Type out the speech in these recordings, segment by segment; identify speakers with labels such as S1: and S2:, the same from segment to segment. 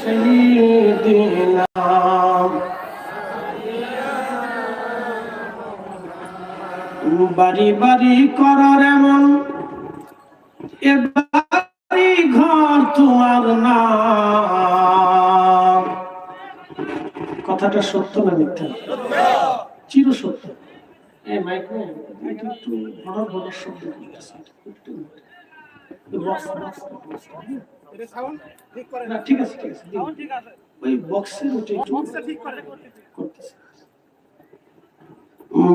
S1: سيدنا বাড়ি বাড়ি করার এমন এ বাড়ি ঘর তোমার না কথাটা সত্য না মিথ্যা চির সত্য এই মাইক্রো এটা একটু ভড়র ভড়র শব্দ করতেছে একটু বক্স বক্স বক্স
S2: এটা সাউন্ড ঠিক করে
S1: না। ঠিক আছে ঠিক আছে
S2: সাউন্ড ঠিক আছে।
S1: ওই বক্সের ওটা
S2: বক্সটা ঠিক করে।
S1: করতেছে।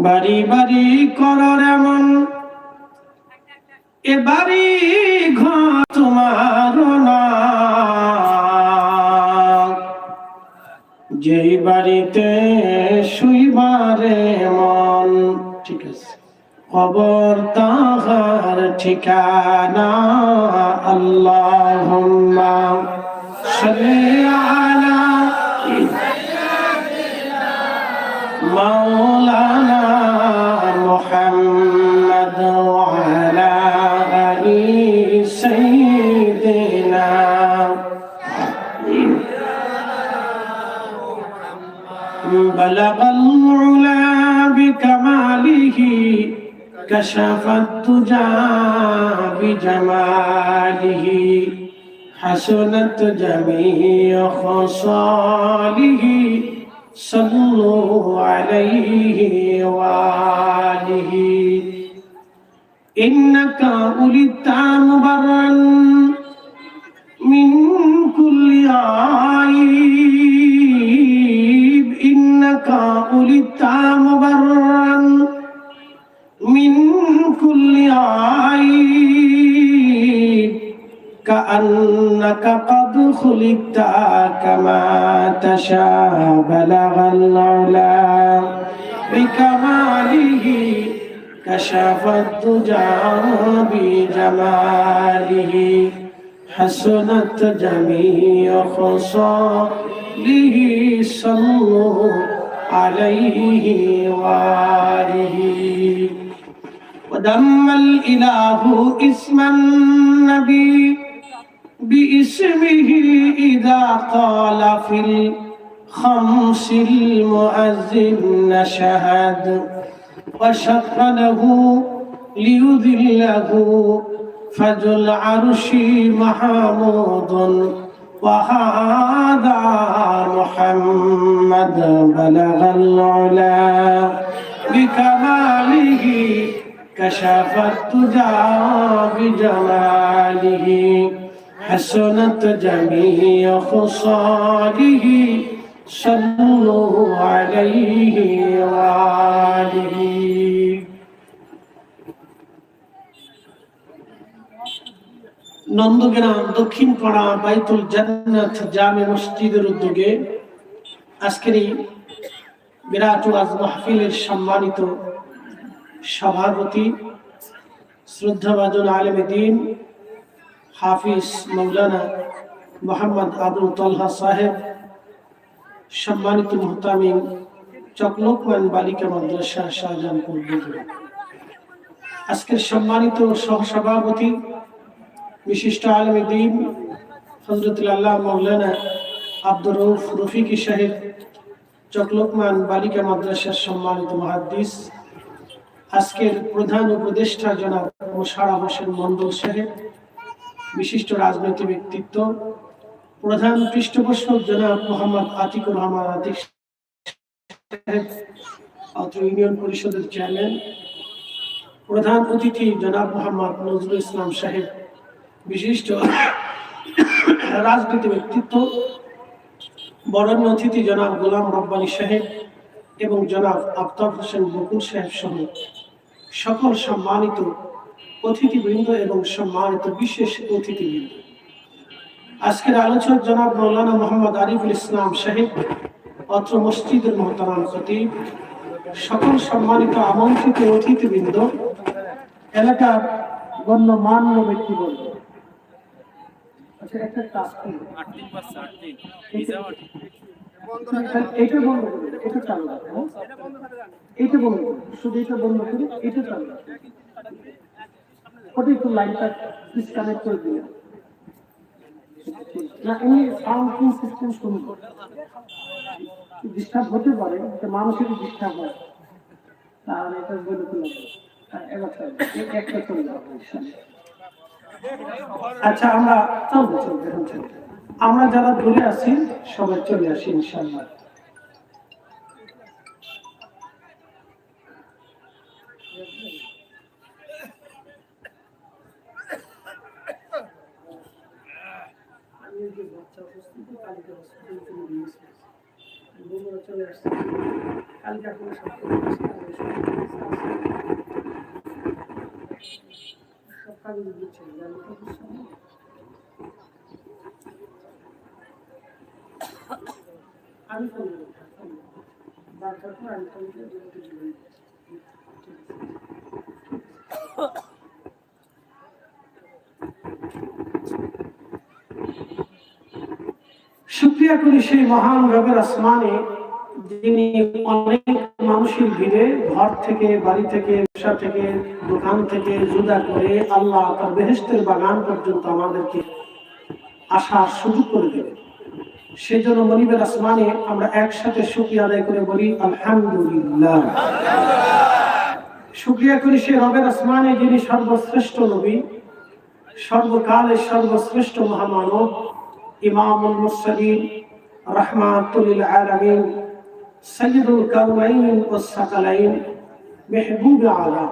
S1: বাড়ি বাড়ি করার এমন এ বাড়ি ঘর তোমার না। যেই বাড়িতে শুইবারে আছে খবর তাহার ঠিকানা আল্লাহ আলা مولانا محمد وعلى آل سيدنا بلغ العلا بكماله كشف الدجى بجماله حسنت جميع خصاله صلوا عليه وآله إنك ولدت مبرا من كل عيب إنك ولدت مبرا كل عيب كأنك قد خلقت كما تشاء بلغ العلا بكماله كشف الدجى بجماله حسنت جميع خصاله صلوا عليه وآله ودم الإله اسم النبي باسمه إذا قال في الخمس المؤذن نشهد وشق له ليذله فذو العرش محمود وهذا محمد بلغ العلا كشف الدجى بجماله حسنت جميع خصاله صلوا عليه وآله নন্দগ্রাম দক্ষিণ পাড়া বাইতুল জান্নাত জামে মসজিদের উদ্যোগে আজকের এই বিরাট ওয়াজ মাহফিলের সম্মানিত সভাপতি শ্রদ্ধাভাজন আলম দিন হাফিজ মৌলানা মোহাম্মদ আবুল তলহা সাহেব সম্মানিত মোহতামিম চকলোকমান বালিকা মাদ্রাসা শাহজাহানপুর বিজয় আজকের সম্মানিত সহসভাপতি বিশিষ্ট আলম দিন হজরতুল্লাহ মৌলানা আব্দুর রৌফ রফিকি সাহেব চকলোকমান বালিকা মাদ্রাসার সম্মানিত মহাদ্দিস আজকের প্রধান উপদেষ্টা জনাব মোশারা হোসেন মন্ডল সাহেব, বিশিষ্ট রাজনৈতিক ব্যক্তিত্ব, প্রধান পৃষ্ঠপোষক জনাব মোহাম্মদ আতিকুর রহমান আতিক ইউনিয়ন পরিষদের চেয়ারম্যান, প্রধান অতিথি জনাব মোহাম্মদ নজরুল ইসলাম সাহেব, বিশিষ্ট রাজনীতি ব্যক্তিত্ব, বরণ্য অতিথি জনাব গোলাম রব্বানী সাহেব এবং জনাব আফতাব হোসেন বকুল সাহেব সহ সকল সম্মানিত অতিথিবৃন্দ এবং সম্মানিত বিশেষ অতিথিবৃন্দ। আজকের আলোচক জনাব মৌলানা মোহাম্মদ আরিফুল ইসলাম সাহেব অত্র মসজিদের মহতারাম খতিব, সকল সম্মানিত আমন্ত্রিত অতিথিবৃন্দ, এলাকার গণ্যমান্য ব্যক্তিবর্গ। আচ্ছা একটা কাজ এইটা বন্ধ করুন এটা চালু রাখুন হ্যাঁ? এইটা বন্ধ শুধু এটা বন্ধ করে এটা চালু ওটা একটু লাইনটা ডিসকানেক্ট করে দিন না এমনি সিস্টেম ডিস্টার্ব হতে পারে তো মানুষেরই ডিস্টার্ব হয় এটা হ্যাঁ, একটা চলে যাবে। আচ্ছা আমরা চলবে চলবে চলবে আমরা যারা দূরে আছি সবাই চলে আসি উপস্থিত কালকে সাথে সব কাজে জানো তো কিছু না? আমি করে সেই মহান রবের আসমানে, যিনি অনেক মানুষের ভিড়ে ঘর থেকে, বাড়ি থেকে, ব্যবসা থেকে, দোকান থেকে জুদা করে আল্লাহ তার বেহেস্তের বাগান পর্যন্ত আমাদেরকে আসার সুযোগ করে দেবে সেই জন্য মনিবের আসমানে আমরা একসাথে শুক্রিয়া আদায় করে বলি, আলহামদুলিল্লাহ। শুক্রিয়া করি সেই রবের আসমানে যিনি সর্বশ্রেষ্ঠ নবী, সর্বকালের সর্বশ্রেষ্ঠ মহামানব, ইমামুল মুরসালিন, রাহমাতুল আলামিন সৈয়দুল কাউনাইন ও সাকালাইন, মেহবুব আলা।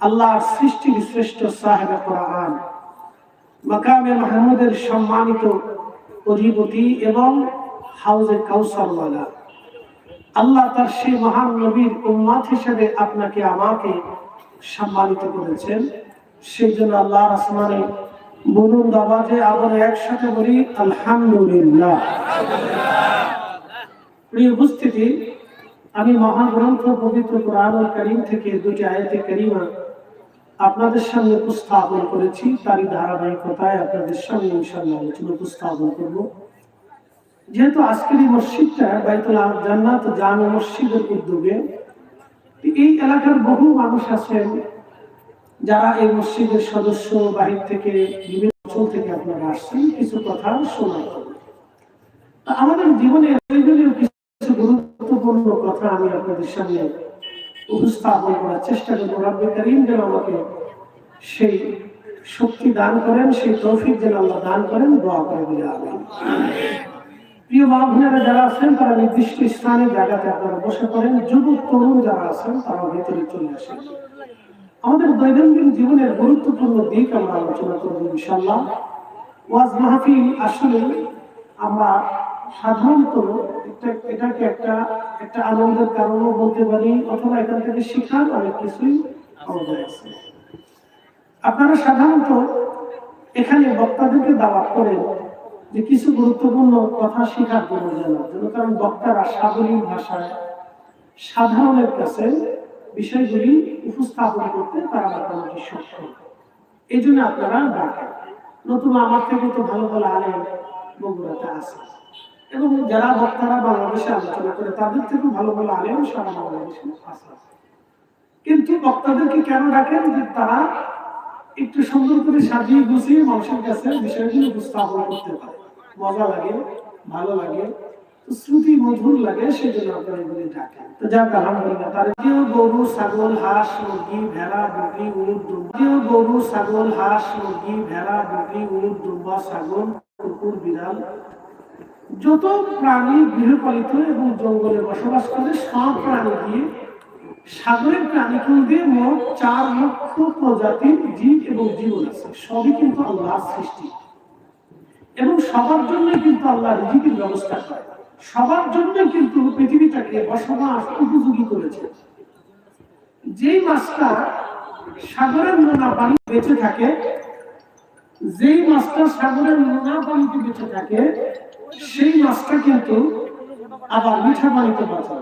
S1: আল্লাহর সৃষ্টির শ্রেষ্ঠ সাহেব কোরআন। মাকামে মাহমুদের সম্মানিত অধিপতি এবং হাউজে কাউসারওয়ালা। আল্লাহ তার সেই মহান নবীর উম্মাত হিসেবে আপনাকে, আমাকে সম্মানিত করেছেন। সেই জন্য আল্লাহ আসমানে বলুন আওয়াজে আবার একসাথে বলি, আলহামদুলিল্লাহ। প্রিয় উপস্থিতি, আমি মহাগ্রন্থ পবিত্র কোরআন করিম থেকে দুটি আয়াতে করিমা আপনাদের সামনে উপস্থাপন করেছি, তারই ধারাবাহিকতায় আপনাদের সামনে ইনশাআল্লাহ আলোচনা উপস্থাপন করব। যেহেতু আজকের এই মসজিদটা বাইতুল জান্নাত জামে মসজিদের উদ্যোগে এই এলাকার বহু মানুষ আছেন যারা এই মসজিদের সদস্য, বাহির থেকে, বিভিন্ন অঞ্চল থেকে আপনারা আসছেন, কিছু কথা শোনা আমাদের জীবনে কিছু গুরুত্বপূর্ণ কথা আমি আপনাদের সামনে উপস্থাপন করার চেষ্টা করব। রব্বে করিম যেন আমাকে সেই শক্তি দান করেন, সেই তৌফিক যেন আল্লাহ দান করেন, দোয়া করে বলে, আমিন। প্রিয় মা বোনেরা যারা আছেন, তারা নির্দিষ্ট স্থানে, জায়গাতে আপনারা বসে পড়েন। যুবক, তরুণ যারা আছেন তারা ভেতরে চলে আসেন। আমাদের দৈনন্দিন জীবনের গুরুত্বপূর্ণ দিক আমরা আলোচনা করব ইনশাল্লাহ ওয়াজ মাহফিল আসলে আমরা সাধারণত এটাকে একটা একটা আনন্দের কারণও বলতে পারি, অথবা এখান থেকে শেখার অনেক কিছুই আছে। আপনারা সাধারণত এখানে বক্তাদেরকে দাওয়াত করেন যে কিছু গুরুত্বপূর্ণ কথা শেখার জন্য জানার জন্য কারণ বক্তারা সাবলীল ভাষায় সাধারণের কাছে বিষয়গুলি উপস্থাপন করতে তারা মোটামুটি সক্ষম। এই জন্য আপনারা ডাকেন। নতুন আমার থেকে তো ভালো ভালো আলেম বগুড়াতে আছে। এবং যারা বক্তারা বাংলাদেশে আলোচনা করে, তাদের থেকেও ভালো ভালো আলেম সারা বাংলাদেশে কিন্তু বক্তাদেরকে কেন ডাকেন? যে তারা একটু সুন্দর করে সাজিয়ে গুছিয়ে মানুষের কাছে বিষয়গুলো উপস্থাপন করতে পারে। মজা লাগে, ভালো লাগে শ্রুতি মধুর লাগে, সেজন্য আপনারা এগুলি ডাকেন। তো যাক, আলহামদুলিল্লাহ তার কেউ গরু, ছাগল, হাঁস, মুরগি, ভেড়া, বকরি উট দুম্বা। কেউ গরু, ছাগল, হাঁস, মুরগি, ভেড়া, বকরি উট দুম্বা, ছাগল, কুকুর, বিড়াল যত প্রাণী গৃহপালিত এবং জঙ্গলে বসবাস করে, সব প্রাণী দিয়ে সাগরের প্রাণীকুল দিয়ে মোট চার লক্ষ প্রজাতির জীব এবং জীবন আছে। সবই কিন্তু আল্লাহর সৃষ্টি। এবং সবার জন্য কিন্তু আল্লাহ রিজিকের ব্যবস্থা করে। সবার জন্য কিন্তু পৃথিবীটাকে বসবাস উপযোগী করেছে। যেই মাছটা সাগরের নোনা পানি বেঁচে থাকে, যেই মাছটা সাগরের নোনা পানিতে বেঁচে থাকে সেই মাছটা কিন্তু আবার মিঠা পানিতে বাঁচে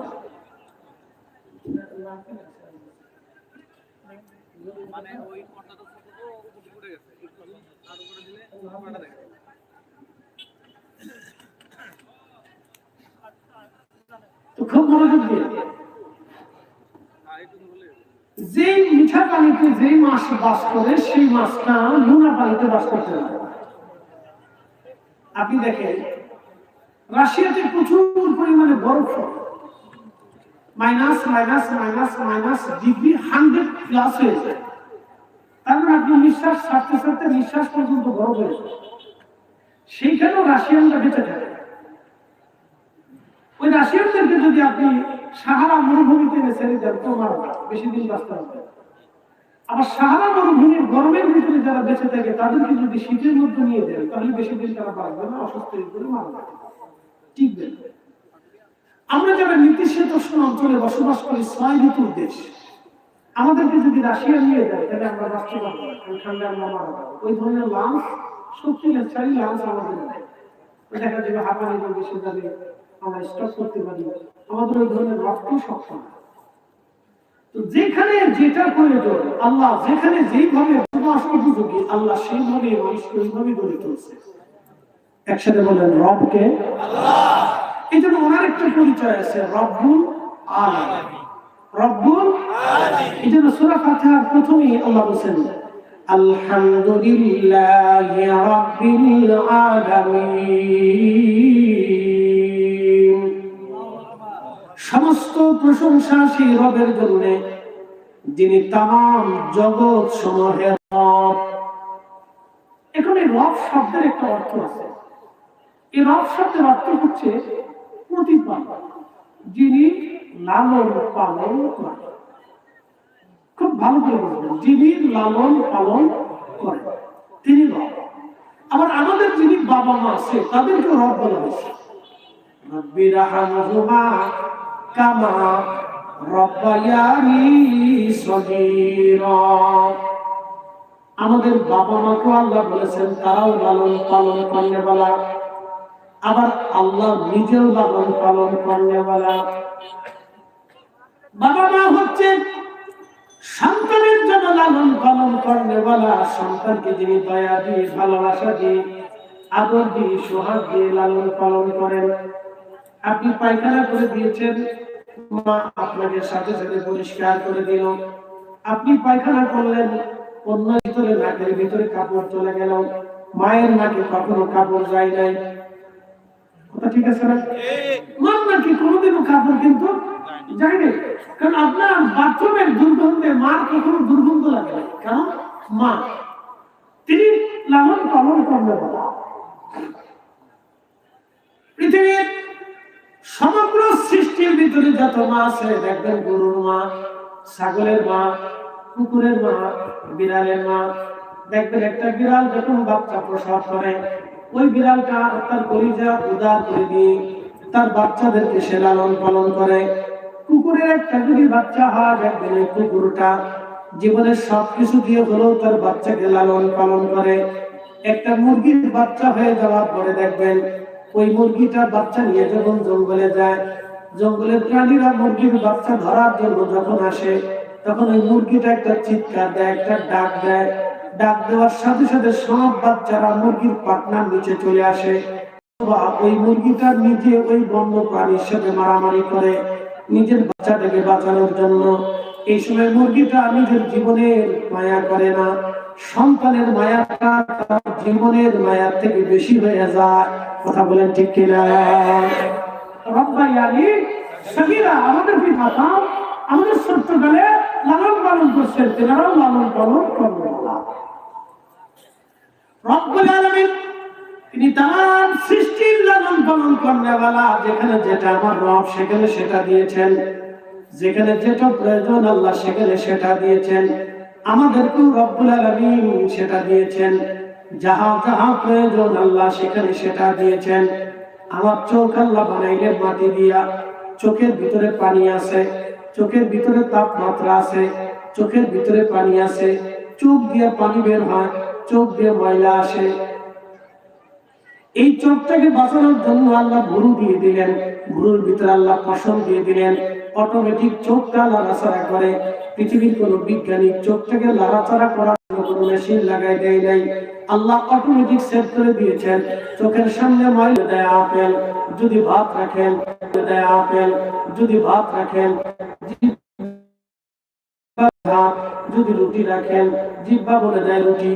S1: যেই মিঠা পানিতে যেই মাছ বাস করে, সেই মাছটা নোনা পানিতে বাস করতে আপনি দেখেন রাশিয়াতে প্রচুর পরিমাণে বরফ minus minus minus minus degree hundred plus হয়ে যায়। তার মানে আপনি নিঃশ্বাস ছাড়তে ছাড়তে নিঃশ্বাস পর্যন্ত বরফ হয়ে যায়। সেইখানেও রাশিয়ানরা বেঁচে থাকে। ওই রাশিয়ানদেরকে যদি আপনি সাহারা মরুভূমিতে ছেড়ে দেন, তো মারা বেশি দিন বাঁচতে হবে আবার সাহারা মরুভূমির গরমের ভিতরে যারা বেঁচে থাকে, তাদেরকে যদি শীতের মধ্যে নিয়ে দেন, তাহলে বেশি দিন তারা বাঁচবে না, অসুস্থ হয়ে পড়ে মারা যাবে। আমরা যারা নির্দিষ্ট অঞ্চলে বসবাস করি ছয় ঋতুর দেশ, আমাদেরকে যদি রাশিয়া নিয়ে যায়, তাহলে আমরা পারব ঠান্ডা আমরা মারা ওই ধরনের লাঞ্চ শক্তিশালী লাঞ্চ আমাদের দেখা যাবে হাঁপানি আমরা করতে পারি। আমাদের ওই ধরনের রক্ত সক্ষম তো যেখানে যেটা প্রয়োজন, আল্লাহ যেখানে যেইভাবে বসবাস উপযোগী আল্লাহ সেইভাবে মানুষকে ওইভাবে গড়ে তুলছে। একসাথে বলেন রবকে? এই জন্য ওনার একটা পরিচয় আছে রব্বুল আলামিন। রব্বুল এই জন্য সূরা ফাতিহার প্রথমেই আল্লাহ বলেন আলহামদুলিল্লাহি রাব্বিল আলামিন। সমস্ত প্রশংসা সেই রবের জন্য যিনি তাম জগৎ সমূহের রব। এখানে রব শব্দের একটা অর্থ আছে। এই রব শব্দের অর্থ হচ্ছে প্রতিপালক যিনি লালন পালন করেন। খুব ভালো করে বুঝবেন, যিনি লালন পালন করেন, তিনি রব আবার আমাদের যিনি বাবা মা আছে তাদেরকে রব বলা হয়েছে। কামা আমাদের বাবা মাকে আল্লাহ বলেছেন, তারাও লালন পালন করলে বলা। আবার আল্লাহ নিজেও লালন পালন করনে বলা। বাবা মা হচ্ছে সন্তানের জন্য লালন পালন করনে বলা, সন্তানকে যিনি দয়া দিয়ে, ভালোবাসা দিয়ে, আদর দিয়ে, সোহাগ দিয়ে লালন পালন করেন। আপনি পায়খানা করে দিয়েছেন, মা আপনাকে সাথে সাথে পরিষ্কার করে দিল। আপনি পায়খানা করলেন অন্য ভিতরে নাকের ভিতরে কাপড় চলে গেল। মায়ের নাকে কখনো কাপড় যায় নাই। ঠিক আছে না? নাকি কোনোদিনও কাপড় কিন্তু কারণ আপনার বাথরুমের দুর্গন্ধে মার কখনো দুর্গন্ধ লাগে কারণ মা। তিনি লালন পালন করবে পৃথিবীর সমগ্র সৃষ্টির ভিতরে যত মা আছে, দেখবেন গরুর মা, ছাগলের মা, কুকুরের মা, বিড়ালের মা। দেখবেন একটা বিড়াল যখন বাচ্চা প্রসব করে ওই বিড়ালটা তার কলিজা উদার করে দিয়ে তার বাচ্চাদেরকে সে লালন পালন করে। কুকুরের একটা যদি বাচ্চা হয় এই কুকুরটা জীবনের সবকিছু দিয়ে হলেও তার বাচ্চাকে লালন পালন করে। একটা মুরগির বাচ্চা হয়ে যাওয়ার পরে দেখবেন ওই মুরগিটা বাচ্চা নিয়ে যখন জঙ্গলে যায়, জঙ্গলের প্রাণীরা মুরগির বাচ্চা ধরার জন্য যখন আসে, তখন ওই মুরগিটা একটা চিৎকার দেয়, একটা ডাক দেয়। ডাক দেওয়ার সাথে সাথে সব বাচ্চারা মুরগির পাটনার নিচে চলে আসে। ওই মুরগিটা নিজে ওই বন্য প্রাণীর সাথে মারামারি করে নিজের বাচ্চাটাকে বাঁচানোর জন্য। এই সময় মুরগিটা নিজের জীবনের মায়া করে না। সন্তানের মায়াটা তার জীবনের মায়ার থেকে বেশি হয়ে যায়। কথা বলেন ঠিক কিনা? রব্বাইয়ানি সগীরা আমাদের পিতা, আমাদের ছোট্টকালে লালন করছেন তেনারাও লালন পালন আলামিন, তিনি তাম সৃষ্টির লালন পালন যেখানে যেটা আমার রব, সেখানে সেটা দিয়েছেন। যেখানে যেটা প্রয়োজন, আল্লাহ সেখানে সেটা দিয়েছেন। আমাদেরকেও রব্বুল আলামিন সেটা দিয়েছেন। যাহা যাহা প্রয়োজন, আল্লাহ সেখানে সেটা দিয়েছেন। আমার চোখ আল্লাহ বানাইলে মাটি দিয়া, চোখের ভিতরে পানি আছে, চোখের ভিতরে তাপমাত্রা আছে। চোখের ভিতরে পানি আছে। চোখ দিয়ে পানি বের হয়, চোখ দিয়ে ময়লা আসে। এই চোখটাকে বাঁচানোর জন্য আল্লাহ ভুরু দিয়ে দিলেন। ভুরুর ভিতরে আল্লাহ পশম দিয়ে দিলেন। অটোমেটিক চোখটা লাড়াচাড়া করে। পৃথিবীর কোন বিজ্ঞানী চোখটাকে লাড়াচাড়া করার কোনো মেশিন লাগাই দেয় নাই। আল্লাহ অটোমেটিক সেট করে দিয়েছেন। চোখের সামনে ময়লা দেয় আপেল। যদি ভাত রাখেন দেয় আপেল। যদি ভাত রাখেন যদি রুটি রাখেন জিব্বা বলে দেয় রুটি।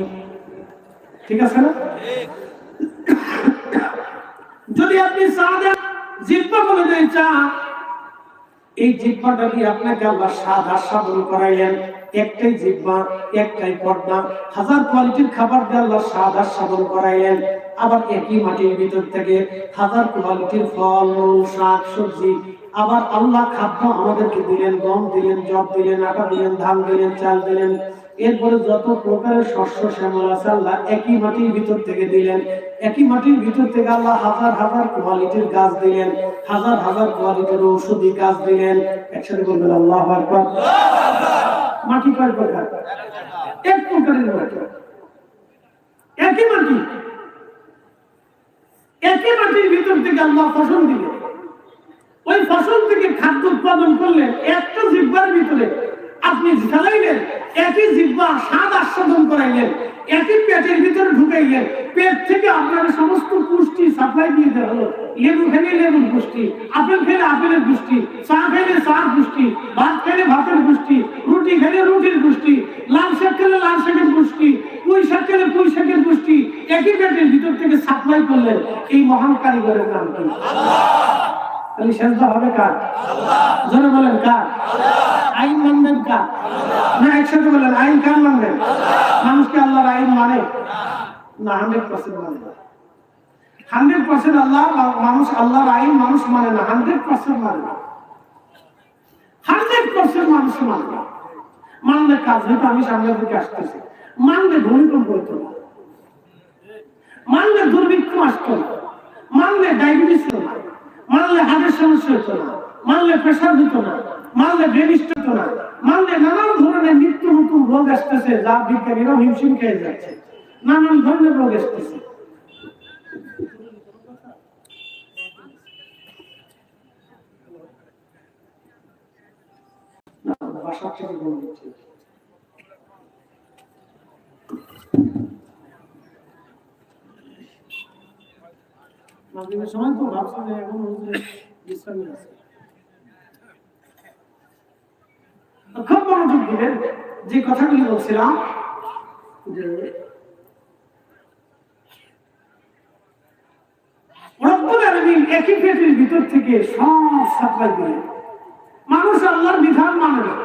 S1: ঠিক আছে না? যদি আপনি চা জিব্বা বলে দেয় চা, এই জিব্বাটা দিয়ে আপনাকে আল্লাহ স্বাদ আস্বাদন করাইলেন? একটাই জিব্বা একটাই পর্দা। হাজার কোয়ালিটির খাবার দিয়ে আল্লাহ স্বাদ আস্বাদন করাইলেন। আবার একই মাটির ভিতর থেকে হাজার কোয়ালিটির ফল শাক, সবজি আবার আল্লাহ খাদ্য আমাদেরকে দিলেন, গম দিলেন জব দিলেন, আটা দিলেন, ধান দিলেন, চাল দিলেন। এরপরে যত প্রকারের শস্য শ্যামল আছে আল্লাহ একই মাটির ভিতর থেকে দিলেন। একই মাটির ভিতর থেকে আল্লাহ হাজার হাজার কোয়ালিটির গাছ দিলেন, হাজার হাজার কোয়ালিটির ঔষধি গাছ দিলেন। একসাথে বলবেন, আল্লাহ মাটি কয় প্রকার? এক প্রকারের মাটি। একই মাটি। একই মাটির ভিতর থেকে আল্লাহ ফসল দিলেন। ওই ফসল থেকে খাদ্য উৎপাদন করলেন একটা জিব্বার ভিতরে আপনি ঝালাইলেন একই জিব্বা স্বাদ আস্বাদন করাইলেন, একই পেটের ভিতরে ঢুকাইলেন, পেট থেকে আপনার সমস্ত পুষ্টি সাপ্লাই দিয়ে দেওয়া হলো। লেবু খেলে লেবুর পুষ্টি, আপেল খেলে আপেলের পুষ্টি, চা খেলে চার পুষ্টি, ভাত খেলে ভাতের পুষ্টি, রুটি খেলে রুটির পুষ্টি, লাল শাক খেলে লাল শাকের পুষ্টি, পুঁই শাক খেলে পুঁই শাকের পুষ্টি, একই পেটের ভিতর থেকে সাপ্লাই করলেন এই মহান কারিগরের নাম কি? তাহলে সেজদা হবে কার? জোরে বলেন কার? আইন মানবেন কার? না, একসাথে বলেন, আইন কার মানবেন? মানুষ কি আল্লাহর আইন মানে? না, হান্ড্রেড পার্সেন্ট মানে না। হান্ড্রেড পার্সেন্ট আল্লাহ, মানুষ আল্লাহর আইন মানুষ মানে না, হান্ড্রেড পার্সেন্ট মানে না। হান্ড্রেড পার্সেন্ট মানুষ মানে না। মানলে কাজ হয়তো আমি সামনের দিকে আসতেছি। মানলে ভূমিকম্প হতো না। মানলে দুর্ভিক্ষ আসতো না। মানলে ডায়াবেটিস হতো না। মানলে হার্টের সমস্যা হতো না মানলে প্রেশার হতো না মানলে ব্রেনিস্ট হতো না মানলে নানান ধরনের নিত্য নতুন রোগ আসতেছে যা বিজ্ঞানীরা হিমশিম খেয়ে যাচ্ছে নানান ধরনের রোগ আসতেছে না, বাসার থেকে বলে দিচ্ছি। যে আছে। খুব মনোযোগ যে কথাগুলি বলছিলাম, যে একই ভিতর থেকে মানুষ আল্লাহর বিধান মানে না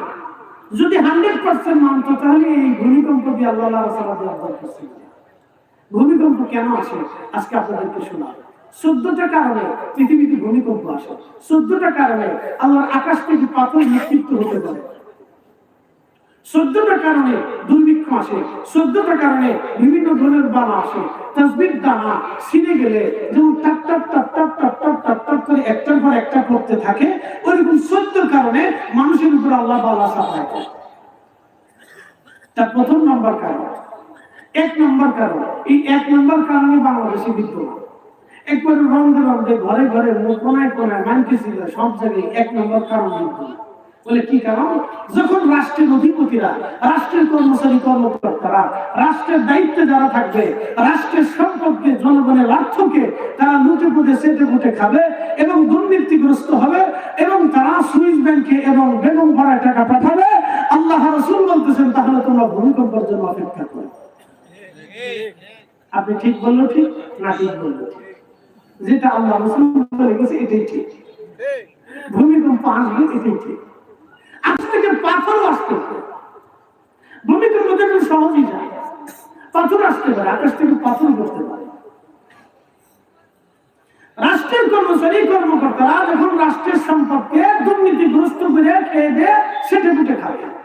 S1: যদি হান্ড্রেড পার্সেন্ট মানত, তাহলে এই ভূমিকম্প দিয়ে আল্লাহ। ভূমিকম্প কেন আসে আজকে আপনাদেরকে শোনাব চোদ্দটা কারণে পৃথিবীতে ভূমিকম্প আসে। চোদ্দটা কারণে আল্লাহর আকাশ থেকে পাথর নিক্ষিপ্ত হতে পারে। চোদ্দটা কারণে দুর্ভিক্ষ আসে। চোদ্দটা কারণে বিভিন্ন ধরনের বানা আসে। তসবির দানা ছিঁড়ে গেলে যেমন টাপ টাপ টাপ টাপ টাপ টাপ টাপ টাপ করে একটার পর একটা করতে থাকে, ওইরকম চোদ্দ কারণে মানুষের উপর আল্লাহ বালা চাপায় তার প্রথম নম্বর কারণ। এক নম্বর কারণ। এই এক নম্বর কারণে বাংলাদেশে বিদ্যমান। একবার ঘরে ঘরে কোনায় কোনায় মানকে ছিল, সব জায়গায় এক নম্বর কারণ বলে, কি কারণ? যখন রাষ্ট্রের অধিপতিরা, রাষ্ট্রের কর্মচারী, কর্মকর্তারা, রাষ্ট্রের দায়িত্বে যারা থাকবে, রাষ্ট্রের সম্পদকে, জনগণের তারা লুটে পুটে, সেটে ফুটে খাবে এবং দুর্নীতিগ্রস্ত হবে এবং তারা সুইস ব্যাংকে এবং বেগম ভাড়ায় টাকা পাঠাবে, আল্লাহ রসুল বলতেছেন, তাহলে তোমরা ভূমিকম্পের জন্য অপেক্ষা করো। আপনি ঠিক বলল ঠিক? না, ঠিক বলল ঠিক? যেটা আল্লাহ এটাই ঠিক। ভূমিকম্প আসবে, এটাই ঠিক। আজ থেকে পাথর আসতে ভূমিকম্প সহজই যায়। পাথর আসতে পারে, আকাশ থেকে পাথর করতে পারে। রাষ্ট্রের কর্মচারী, কর্মকর্তারা যখন রাষ্ট্রের সম্পদকে দুর্নীতিগ্রস্ত করে খেয়ে দিয়ে সেটে ফুটে খাবে।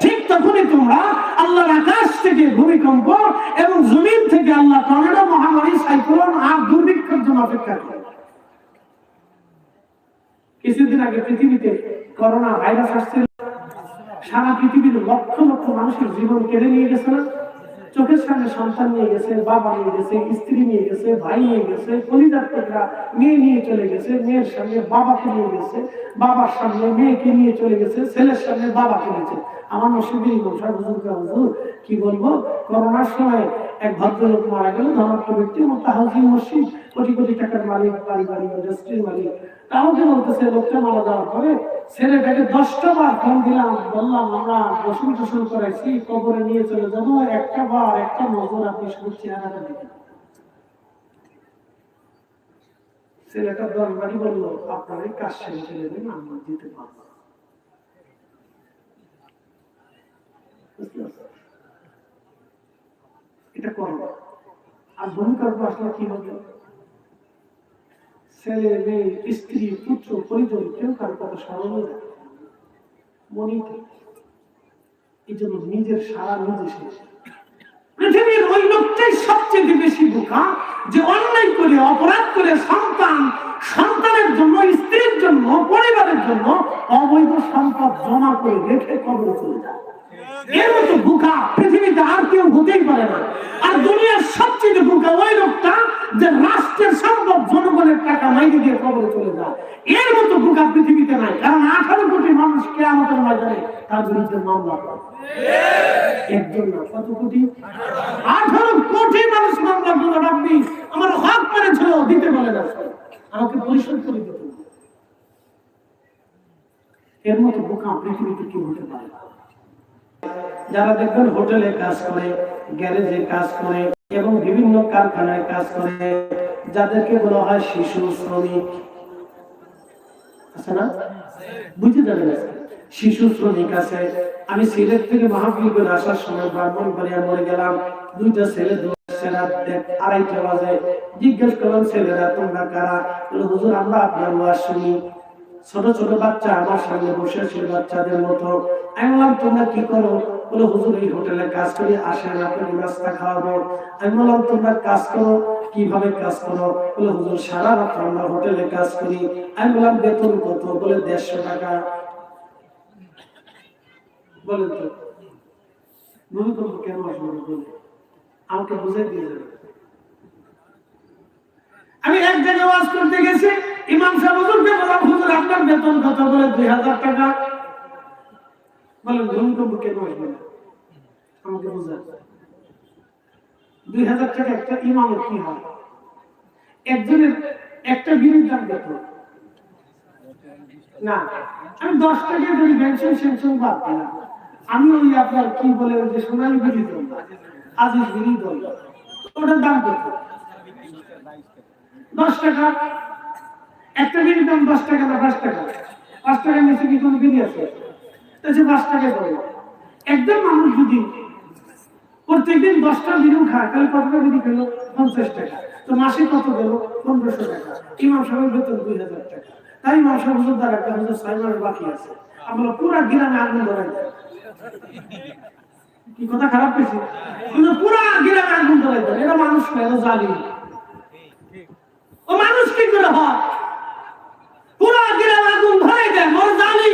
S1: ঠিক তখনই তোমরা আল্লাহর আকাশ থেকে ভূমিকম্প এবং জমিন থেকে আল্লাহ টর্নেডো মহামারী সাইক্লোন আর দুর্ভিক্ষের জন্য অপেক্ষা করে। কিছুদিন আগে পৃথিবীতে করোনা ভাইরাস আসছে সারা পৃথিবীর লক্ষ লক্ষ মানুষের জীবন কেড়ে নিয়ে গেছে না। চোখের সামনে সন্তান নিয়ে গেছে, বাবা নিয়ে গেছে, স্ত্রী নিয়ে গেছে, ভাই নিয়ে গেছে পরিদার্থকরা মেয়ে নিয়ে চলে গেছে, মেয়ের সামনে বাবাকে নিয়ে গেছে, বাবার সামনে মেয়েকে নিয়ে চলে গেছে, ছেলের সামনে বাবাকে নিয়েছে আমার নসিবের গোসাই হুজুর হুজুর কি বলব? করোনার সময় এক ভদ্রলোক মারা গেল ধনাত্ম ব্যক্তি মোতাহাজি মসজিদ, কোটি কোটি টাকার মালিক বাড়ি ইন্ডাস্ট্রির মালিক। কাউকে বলতেছে, লোকটা মারা যাওয়ার পরে ছেলেটাকে দশটা বার ফোন দিলাম, বললাম, আমরা গোসল করাইছি, কবরে নিয়ে চলে যাব, একটা বার, একটা নজর আপনি শুধু চেহারাটা ছেলেটা দরবারি বলল, আপনার এই কাজ ফেলে দিন আমরা দিতে পারব না। বুঝতে পারছ? এটা করো। আর ভূমিকার আসলে কি হবে? ছেলে, মেয়ে, স্ত্রী, পুত্র, পরিজন, কেউ কারও কথা স্মরণ এই জন্য নিজের সারা নিজে শেষ পৃথিবীর ওই লোকটাই সবচেয়ে বেশি বোকা যে অন্যায় করে, অপরাধ করে সন্তান, সন্তানের জন্য, স্ত্রীর জন্য, পরিবারের জন্য অবৈধ সম্পদ জমা করে রেখে কবর চলে যায়। এর মতো বোকা পৃথিবীতে আর কেউ হতেই পারে না। আর দুনিয়ার সবচেয়ে বোকা ওই লোকটা যে রাষ্ট্রের সম্পদ জনগণের টাকা মাইনে দিয়ে কবরে চলে যায়। এর মতো বোকা পৃথিবীতে নাই। কারণ আঠারো কোটি মানুষ কে আমাদের ময়দানে তার বিরুদ্ধে মামলা করে। একজন না কত কোটি? আঠারো কোটি মানুষ মামলা করলেন আপনি আমার হক মেরেছিল দিতে বলে না আমাকে পরিশোধ করে দিতে এর মতো বোকা পৃথিবীতে কি হতে পারে না। যারা দেখবেন হোটেলে কাজ করে, গ্যারেজে কাজ করে এবং বিভিন্ন কারখানায় কাজ করে, যাদেরকে বলা হয় শিশু, শ্রমিক। আছে না? বুঝতে যাবেন শিশু, শ্রমিক আছে। আমি সিলেট থেকে মাহফিল করে আসার সময় ব্রাহ্মণ বাড়িয়া মরে গেলাম। দুইটা ছেলে আড়াইটা বাজে। জিজ্ঞেস করলাম, ছেলেরা, তোমরা কারা? হুজুর, আমরা আপনার শুনি ছোট ছোট বাচ্চা আমার সামনে বসে ছিল বাচ্চাদের মতো। আমি বললাম, তোমরা কি করো? বলে, হুজুর, এই হোটেলে কাজ করি, আসেন, আপনাকে নাস্তা খাওয়াবো। আমি বললাম, তোমরা কাজ করো, কীভাবে কাজ করো? বলে, হুজুর, সারা রাত আমরা হোটেলে কাজ করি। আমি বললাম, বেতন কত? বলে, দেড়শো টাকা। বলেন তো ভূমিকম্প কেন আসবে আমাকে বুঝে দিয়ে যাবে। আমি এক জায়গায় ওয়াজ করতে গেছি, ইমাম সাহেব হুজুরকে বললাম, হুজুর, আপনার বেতন কত? বলে, দুই হাজার টাকা। বলেন ভূমিকম্প কেন আসবে না আমাকে বুঝান দুই হাজার টাকা একটা ইমামের কি হয়? একজনের একটা বিড়ির দাম না, আমি দশ টাকা ধরি পেনশন সেনশন বাদ দিলাম। আমি ওই আপনার কি বলে, ওই যে সোনালী বিড়ি দল আজিজ ওটার দাম কত? দশ টাকা। একটা বিড়ির দাম দশ টাকা না পাঁচ টাকা। পাঁচ টাকার নিচে কি কোনো বিড়ি আছে? তাহলে পাঁচ টাকা করে। একজন মানুষ যদি প্রত্যেকদিন দশটা বিড়িও খায়, তাহলে কত টাকা বিড়ি খেলো পঞ্চাশ টাকা। তো মাসে কত গেল? পনেরোশো টাকা। ইমাম সাহেবের বেতন দুই হাজার টাকা। তাই ইমাম সাহেব দ্বারা একটা হুজুর ছয় মাস বাকি আছে। আমরা পুরা গ্রামে আগুন ধরাই। কি কথা খারাপ পেয়েছি পুরা গ্রামে আগুন ধরাই দেয়। এটা মানুষ না এটা জালিম ও মানুষ কি করে হয়? পুরা গ্রামে আগুন ধরে দেয় ওর জানি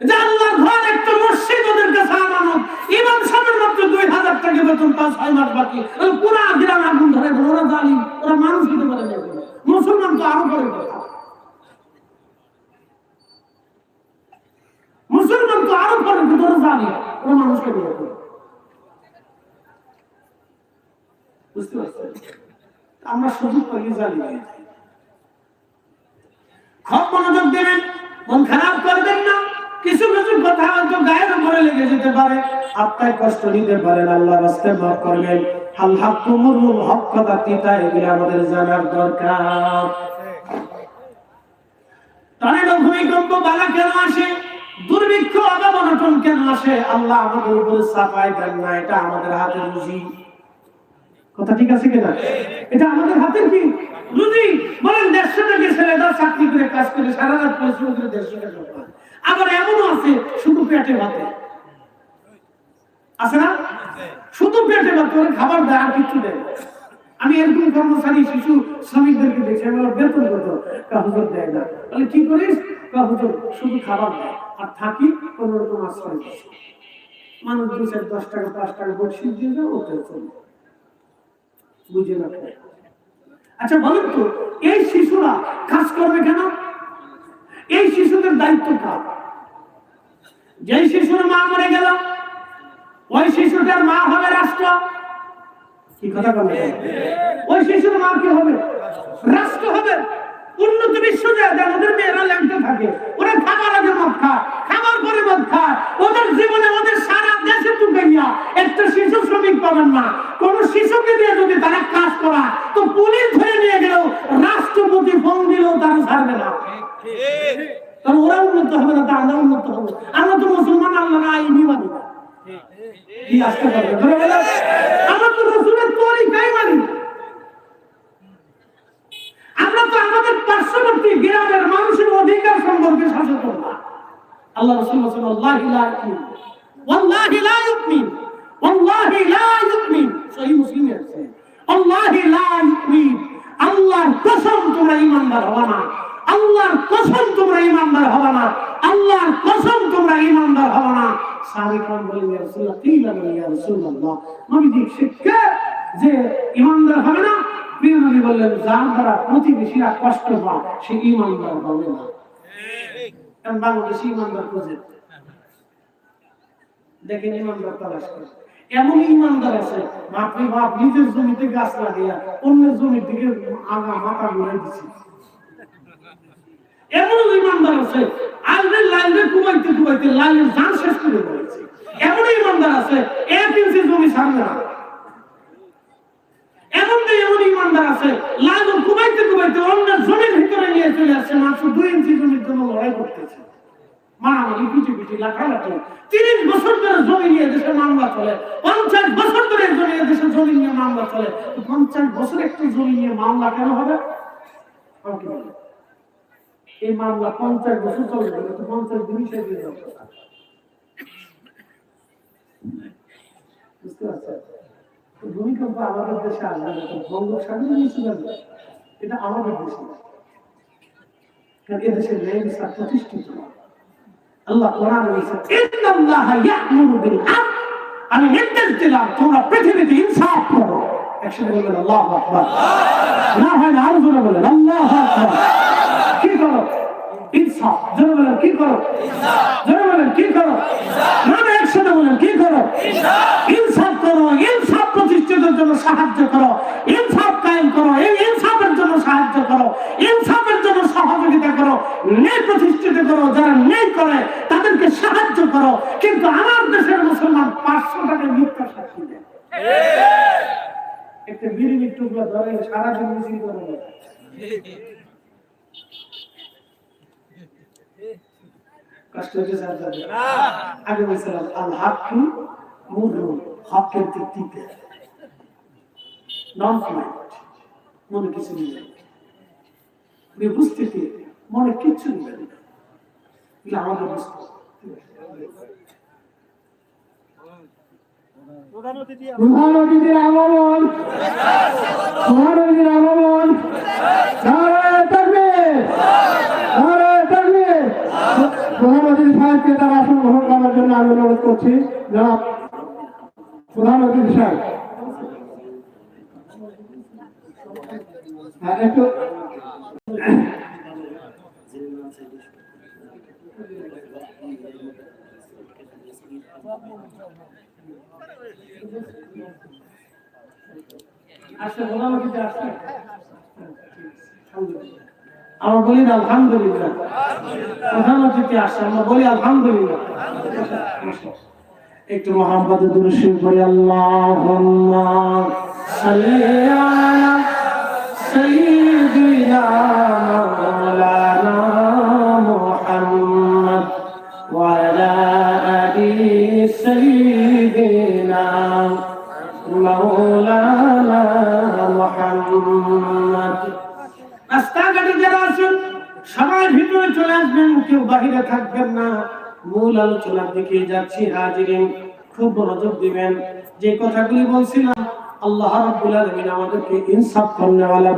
S1: যে ঘর একটা মসজিদ ওদের কাছে আমানত ইমাম সাহেবের মাত্র দুই হাজার টাকা বেতন তার ছয় মাস বাকি ওই পুরা গ্রাম আগুন ধরে দেয়। ওরা জালিম ওরা মানুষ হতে পারে না এগুলো। মুসলমান তো আরও পরে কথা মুসলমান তো আরও পরে কিন্তু ওরা জালিম ওরা মানুষকে বিয়ে করে বুঝতে পারছেন আমরা সুযোগ পাই জালিম হয়ে যাই। খুব মনোযোগ দেবেন, মন খারাপ করবেন না। কিছু কিছু কথা হয়তো গায়ের উপরে লেগে যেতে পারে। আপনার কষ্ট নিতে পারেন, আল্লাহ রাস্তে মাফ করবেন। হাল হাক কুমুরুল হক কথা এগুলো আমাদের জানার দরকার। ভূমিকম্প, বালা কেন আসে? দুর্ভিক্ষ অভাব কেন আসে? আল্লাহ আমাদের উপরে দেন না, এটা আমাদের হাতের রুজি। কথা ঠিক আছে কিনা? এটা আমাদের হাতের কি? রুজি বলেন দেড়শো টাকা ছেলেটা চাকরি করে কাজ করে সারা রাত পরিশ্রম করে দেড়শো টাকা। আবার এমনও আছে শুধু পেটে ভাতে। আছে না? শুধু পেটে ভাতে খাবার দেয় আর কিছু দেয় আমি এরকম কর্মচারী শিশু শ্রমিকদেরকে দেখি আমি বললাম, বেতন কত? কাহুজর দেয় না। তাহলে কি করিস? কাহুজর শুধু খাবার দেয় আর থাকি কোনো রকম আশ্রয় মানুষ দু চার দশ টাকা পাঁচ টাকা বসিয়ে দিয়ে যাও ওকে চলবে বুঝে না। আচ্ছা বলেন তো, এই শিশুরা কাজ করবে কেন? এই শিশুদের দায়িত্ব কার? যেই শিশুর মা মরে গেল, ওই শিশুটার মা হবে রাষ্ট্র। কি কথা বলে ওই শিশুর মা কি হবে? রাষ্ট্র হবে। উন্নত বিশ্ব ওদের মেয়েরা ল্যাংটে থাকে, ওরা খাবার আগে মদ খায়, খাবার পরে মদ খায়। ওদের জীবনে ওদের সারা দেশে টুকাইয়া একটা শিশু শ্রমিক পাবেন না। কোন শিশুকে দিয়ে যদি তারা কাজ করা তো দ্বারা প্রতিবেশীরা কষ্ট পায়, সে ঈমানদার হবে না। কারণ ইমানদার দেখেন ইমানদার তালাশ করে। এমন ইমানদার আছে, বাপরে বাপ, নিজের জমিতে গাছ লাগিয়া অন্যের জমির দিকে আগা মাথা ঘুরে এমন ইমানদার আছে কুমাইতে কুমাইতে লাইনের জান শেষ করে বলেছে এমন ইমানদার আছে, এক ইঞ্চি জমি সামনে এমন ইমানদার আছে লাইন কুমাইতে কুমাইতে অন্যের জমির ভিতরে নিয়ে চলে আসছে মাত্র দুই ইঞ্চি জমির জন্য লড়াই করতেছে। মামলা এই মামলা পঞ্চাশ বছর চলে বুঝতে পারছেন? ভূমিকম্প আমাদের দেশে আসবে না, বঙ্গোপসাগরে নিচে যাবে। এটা আমাদের দেশে। এদেশের বিচার প্রতিষ্ঠিত। আল্লাহ কোরআনে বলেছেন ইন্নাল্লাহ ইয়া'মুরু তোমরা পৃথিবীতে ইনসাফ করো। একসাথে না হয় না আরও কি করো? ইনসাফ জোরে বলেন কি করো? জোরে বলেন কি করো? একসাথে বলেন কি করো? ইনসাফ করো ইনসাফ প্রতিষ্ঠিতের জন্য সাহায্য করো। ইনসাফ কায়েম করো এই ইনসাফের জন্য সাহায্য করো। ইনসাফের জন্য সহযোগিতা করো ন্যায় প্রতিষ্ঠিত করো যারা ন্যায় করে তাদেরকে সাহায্য করো। কিন্তু আমার দেশের মুসলমান পাঁচশো টাকা মিথ্যা সাক্ষী দেয়। একটা বিড়ি টুকরা ধরে সারাদিন মিছিল করে দেয়। কষ্ট হচ্ছে আপনাদের? আগে বলছিলাম আল হাক্কু মুররুন হকের দিক দিতে নন পয়েন্ট মনে কিছু বুঝতে পেরে মনে কিচ্ছু নেবেন না এগুলো আমাদের বুঝতে।
S2: প্রধান
S3: অতিথির আগমন প্রধান অতিথির আগমন প্রধান অতিথি সাহেবকে তার আসন গ্রহণ করার জন্য আমি অনুরোধ করছি যারা প্রধান অতিথি সাহেব একটু
S1: আসলে প্রধান অতিথি আসছে আমরা বলি না, আলহামদুলিল্লাহ। প্রধান অতিথি আসছে, আমরা বলি, আলহামদুলিল্লাহ। একটু মোহাম্মদ দুরুশরীফ পড়ি, আল্লাহুম্মা সাল্লি আলা সাইয়্যিদিনা মাওলানা মুহাম্মদ মাওলানা মুহাম্মদ। রাস্তাঘাটে যারা আছেন, সবাই ভিতরে চলে আসবেন, কেউ বাহিরে থাকবেন না। মূল আলোচনার দিকে যাচ্ছি, হাজিরিন, খুব মনোযোগ দিবেন। যে কথাগুলি বলছিলাম, আল্লাহ রাব্বুল আলামিন আমাদেরকে ইনসাফ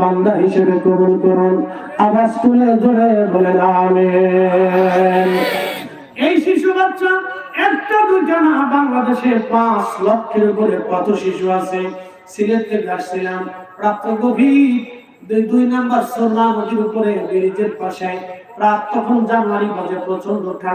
S1: বান্দা হিসেবে কবুল করুন। আওয়াজ তুলে ধরে বলেন, আমিন। এই শিশু বাচ্চা, একটা দুইটা না, বাংলাদেশে পাঁচ লক্ষের উপরে কত শিশু আছে? সিলেট থেকে আসছিলাম, রাত্র গভীর। দুই নাম্বার সোনা নদীর উপরে ব্রিজের পাশে তখন জানুয়ারি মাঝে প্রচণ্ড